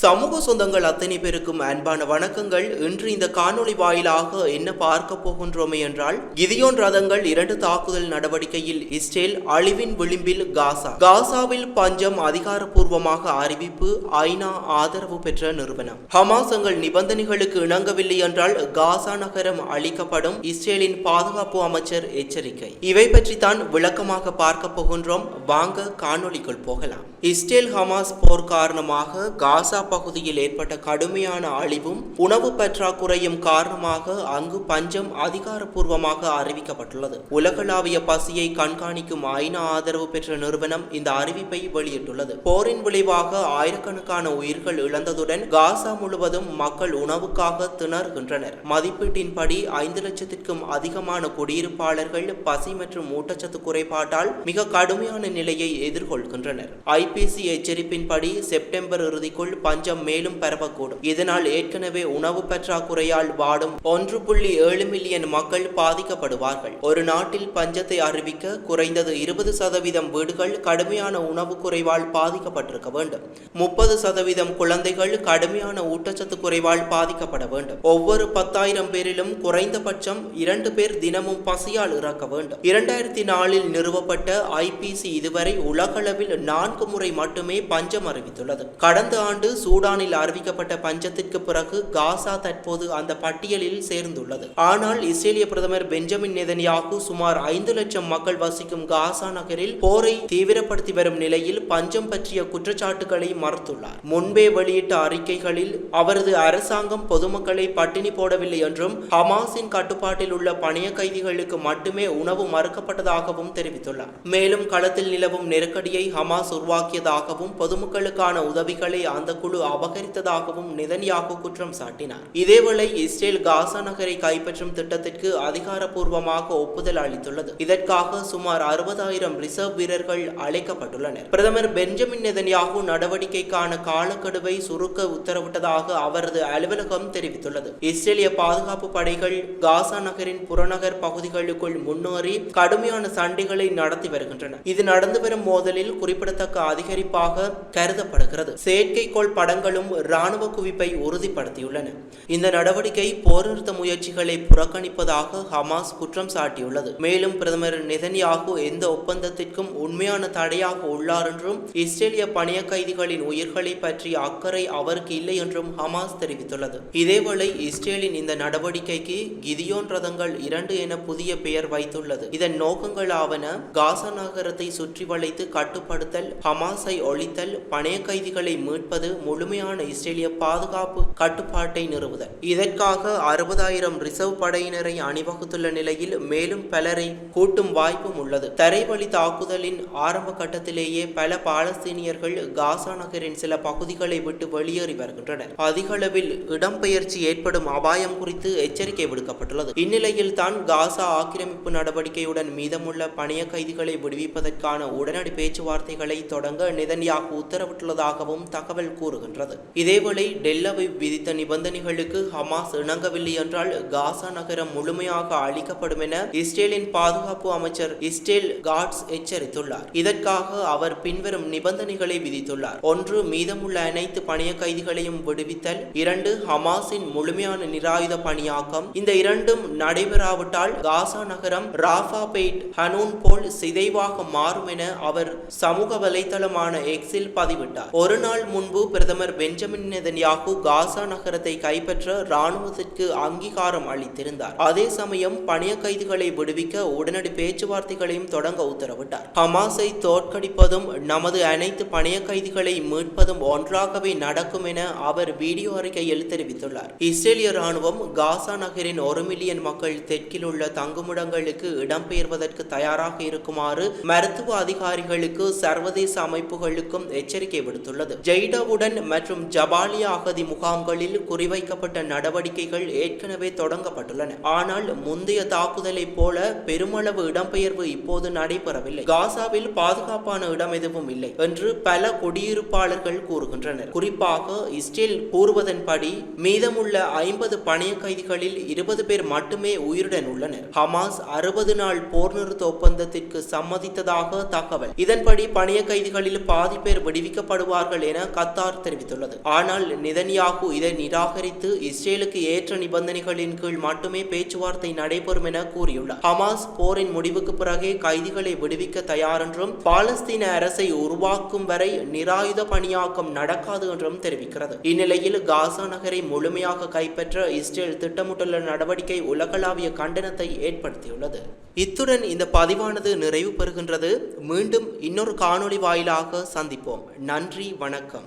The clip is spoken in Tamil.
சமூக சொந்தங்கள் அத்தனை பேருக்கும் அன்பான வணக்கங்கள். இன்று இந்த காணொளி வாயிலாக என்ன பார்க்க போகின்றோமே என்றால் கிதியோன் ரதங்கள் இரண்டு தாக்குதல் நடவடிக்கையில் இஸ்ரேல் அழிவின் விளிம்பில் காசா. காசாவில் பஞ்சம் அதிகாரப்பூர்வமாக அறிவிப்பு ஐநா ஆதரவு பெற்ற நிறுவனம். ஹமாஸ் எங்கள் நிபந்தனைகளுக்கு இணங்கவில்லை என்றால் காசா நகரம் அளிக்கப்படும் இஸ்ரேலின் பாதுகாப்பு அமைச்சர் எச்சரிக்கை. இவை பற்றி தான் விளக்கமாக பார்க்க போகின்றோம். வாங்க காணொலிக்குள் போகலாம். இஸ்ரேல் ஹமாஸ் போர் காரணமாக காசா பகுதியில் ஏற்பட்ட கடுமையான அழிவும் உணவு பற்றாக்குறையும் காரணமாக அங்கு பஞ்சம் அதிகாரப்பூர்வமாக அறிவிக்கப்பட்டுள்ளது. உலகளாவிய பசியை கண்காணிக்கும் ஐநா ஆதரவு பெற்ற நிறுவனம் இந்த அறிவிப்பை வெளியிட்டுள்ளது. போரின் விளைவாக ஆயிரக்கணக்கான உயிர்கள் இழந்ததுடன் காசா முழுவதும் மக்கள் உணவுக்காக திணறுகின்றனர். மதிப்பீட்டின்படி ஐந்து லட்சத்திற்கும் அதிகமான குடியிருப்பாளர்கள் பசி மற்றும் ஊட்டச்சத்து குறைபாட்டால் மிக கடுமையான நிலையை எதிர்கொள்கின்றனர். ஐபிசி எச்சரிப்பின்படி செப்டம்பர் இறுதிக்குள் பஞ்சம் மேலும் பரவக்கூடும். இதனால் ஏற்கனவே உணவு பற்றாக்குறையால் வாடும் ஒன்று புள்ளி ஏழு மில்லியன் மக்கள் பாதிக்கப்படுவார்கள். ஒரு நாட்டில் பஞ்சத்தை அறிவிக்க குறைந்தது இருபது சதவீதம் வீடுகள் கடுமையான உணவு குறைவால் பாதிக்கப்பட்டிருக்க வேண்டும். முப்பது சதவீதம் குழந்தைகள் கடுமையான ஊட்டச்சத்து குறைவால் பாதிக்கப்பட வேண்டும். ஒவ்வொரு பத்தாயிரம் பேரிலும் குறைந்தபட்சம் இரண்டு பேர் தினமும் பசியால் இறக்க வேண்டும். இரண்டாயிரத்தி நாலில் நிறுவப்பட்ட ஐபிசி இதுவரை உலகளவில் நான்கு முறை மட்டுமே பஞ்சம் அறிவித்துள்ளது. கடந்த ஆண்டு சூடானில் அறிவிக்கப்பட்ட பஞ்சத்திற்கு பிறகு காசா தற்போது அந்த பட்டியலில் சேர்ந்துள்ளது. ஆனால் இஸ்ரேலிய பிரதமர் பெஞ்சமின் நெதன்யாகு சுமார் ஐந்து லட்சம் மக்கள் வசிக்கும் காசா நகரில் போரை தீவிரப்படுத்தி வரும் நிலையில் பஞ்சம் பற்றிய குற்றச்சாட்டுகளை மறுத்துள்ளார். முன்பே வெளியிட்ட அறிக்கைகளில் அவரது அரசாங்கம் பொதுமக்களை பட்டினி போடவில்லை என்றும் ஹமாஸின் கட்டுப்பாட்டில் உள்ள பணிய கைதிகளுக்கு மட்டுமே உணவு மறுக்கப்பட்டதாகவும் தெரிவித்துள்ளார். மேலும் களத்தில் நிலவும் நெருக்கடியை ஹமாஸ் உருவாக்கியதாகவும் பொதுமக்களுக்கான உதவிகளை அந்த குழு அபகரித்ததாகவும் நிதன்யாகு குற்றம் சாட்டினார். இதேவேளை இஸ்ரேல் காசா நகரை கைப்பற்றும் திட்டத்திற்கு அதிகாரப்பூர்வமாக ஒப்புதல் அளித்துள்ளது. இதற்காக சுமார் அறுபதாயிரம் ரிசர்வ் வீரர்கள் அழைக்கப்பட்டுள்ளனர். பிரதமர் பெஞ்சமின் நெதன்யாகு நடவடிக்கைக்கான காலக்கெடுவை சுருக்க உத்தரவிட்டதாக அவரது அலுவலகம் தெரிவித்துள்ளது. இஸ்ரேலிய பாதுகாப்பு படைகள் காசா நகரின் புறநகர் பகுதிகளுக்குள் முன்னேறி கடுமையான சண்டைகளை நடத்தி வருகின்றன. இது நடந்து வரும் மோதலில் குறிப்பிடத்தக்க அதிகரிப்பாக கருதப்படுகிறது. செயற்கைக்கோள் படங்களும் இராணுவ குவிப்பை உறுதிப்படுத்தியுள்ளன. இந்த நடவடிக்கை போர் நிறுத்த முயற்சிகளை புறக்கணிப்பதாக ஹமாஸ் குற்றம் சாட்டியுள்ளது. மேலும் பிரதமர் நெதன்யாகு எந்த ஒப்பந்தத்திற்கும் உண்மையான தடையாக உள்ளார் என்றும் இஸ்ரேலிய பணிய கைதிகளின் உயிர்களை பற்றிய அக்கறை அவருக்கு இல்லை என்றும் ஹமாஸ் தெரிவித்துள்ளது. இதேவேளை இஸ்ரேலின் இந்த நடவடிக்கைக்கு கிதியோன் ரதங்கள் இரண்டு என புதிய பெயர் வைத்துள்ளது. இதன் நோக்கங்களாவன காசா நகரத்தை சுற்றி வளைத்து கட்டுப்படுத்தல் ஹமாஸை ஒழித்தல் பணைய கைதிகளை மீட்பது முழுமையான இஸ்ரேலிய பாதுகாப்பு கட்டுப்பாட்டை நிறுவுதல் இதற்காக அறுபதாயிரம் ரிசர்வ் படையினரை அணிவகுத்துள்ள நிலையில் மேலும் பலரை கூட்டும் வாய்ப்பும் உள்ளது. தரைவழி தாக்குதலின் ஆரம்ப கட்டத்திலேயே பல பாலஸ்தீனியர்கள் காசா நகரின் சில பகுதிகளை விட்டு வெளியேறி வருகின்றனர். அதிகளவில் இடம்பெயர்ச்சி ஏற்படும் அபாயம் குறித்து எச்சரிக்கை விடுக்கப்பட்டுள்ளது. இந்நிலையில் தான் காசா ஆக்கிரமிப்பு நடவடிக்கையுடன் மீதமுள்ள பணிய கைதிகளை விடுவிப்பதற்கான உடனடி பேச்சுவார்த்தைகளை தொடங்க நெதன்யாகு உத்தரவிட்டுள்ளதாகவும் தகவல் கூறுகிறது. கூறுகின்றது இதேவேளை டெல்லவை விதித்த நிபந்தனைகளுக்கு ஹமாஸ் இணங்கவில்லை என்றால் காசா நகரம் முழுமையாக அழிக்கப்படும் என இஸ்ரேலின் பாதுகாப்பு அமைச்சர் இஸ்ரேல் காட்ஸ் எச்சரித்துள்ளார். இதற்காக அவர் பின்வரும் நிபந்தனைகளை விதித்துள்ளார். ஒன்று மீதமுள்ள அனைத்து பணிய கைதிகளையும் விடுவித்தல். இரண்டு ஹமாஸின் முழுமையான நிராயுத பணியாக்கம். இந்த இரண்டும் நடைபெறாவிட்டால் காசா நகரம் ராஃபா பெய்ட் ஹனூன் போல் சிதைவாக மாறும் என அவர் சமூக வலைதளமான எக்ஸில் பதிவிட்டார். ஒரு நாள் முன்பு பிரதமர் பிரதமர் பெஞ்சமின் நெதன்யாகு காசா நகரத்தை கைப்பற்ற ராணுவத்திற்கு அங்கீகாரம் அளித்திருந்தார். அதே சமயம் பணிய கைதிகளை விடுவிக்க உடனடி பேச்சுவார்த்தைகளையும் தொடங்க உத்தரவிட்டார். ஹமாஸை தோற்கடிப்பதும் நமது அனைத்து பணிய கைதிகளை மீட்பதும் ஒன்றாகவே நடக்கும் என அவர் வீடியோ அறிக்கையில் தெரிவித்துள்ளார். இஸ்ரேலிய ராணுவம் காசா நகரின் ஒரு மில்லியன் மக்கள் தெற்கில் உள்ள தங்குமிடங்களுக்கு இடம்பெயர்வதற்கு தயாராக இருக்குமாறு மருத்துவ அதிகாரிகளுக்கு சர்வதேச அமைப்புகளுக்கும் எச்சரிக்கை விடுத்துள்ளது. ஜெய்டாவுடன் மற்றும் ஜபாலியா அகதி முகாம்களில் குறிவைக்கப்பட்ட நடவடிக்கைகள் ஏற்கனவே தொடங்கப்பட்டுள்ளன. ஆனால் முந்தைய தாக்குதலைப் போல பெருமளவு இடம்பெயர்வு இப்போது நடைபெறவில்லை. காசாவில் பாதுகாப்பான இடம் எதுவும் இல்லை என்று பல குடியிருப்பாளர்கள் கூறுகின்றனர். குறிப்பாக இஸ்ரேல் கூறுவதன்படி மீதமுள்ள ஐம்பது பணைய கைதிகளில் இருபது பேர் மட்டுமே உயிருடன் உள்ளனர். ஹமாஸ் அறுபது நாள் போர் நிறுத்த ஒப்பந்தத்திற்கு சம்மதித்ததாக தகவல். இதன்படி பணைய கைதிகளில் பாதி பேர் விடுவிக்கப்படுவார்கள் என கத்தார் தெரிவித்துள்ளது. ஆனால் நிதன்யாகு இதை நிராகரித்து இஸ்ரேலுக்கு ஏற்ற நிபந்தனைகளின் கீழ் மட்டுமே பேச்சுவார்த்தை நடைபெறும் என கூறியுள்ளார். ஹமாஸ் போரின் முடிவுக்கு பிறகே கைதிகளை விடுவிக்க தயார் என்றும் பாலஸ்தீன அரசை உருவாக்கும் வரை நிராயுத பணியாக்கம் நடக்காது என்றும் தெரிவிக்கிறது. இந்நிலையில் காசா நகரை முழுமையாக கைப்பற்ற இஸ்ரேல் திட்டமிட்டுள்ள நடவடிக்கை உலகளாவிய கண்டனத்தை ஏற்படுத்தியுள்ளது. இத்துடன் இந்த பதிவானது நிறைவு பெறுகின்றது. மீண்டும் இன்னொரு காணொளி வாயிலாக சந்திப்போம். நன்றி வணக்கம்.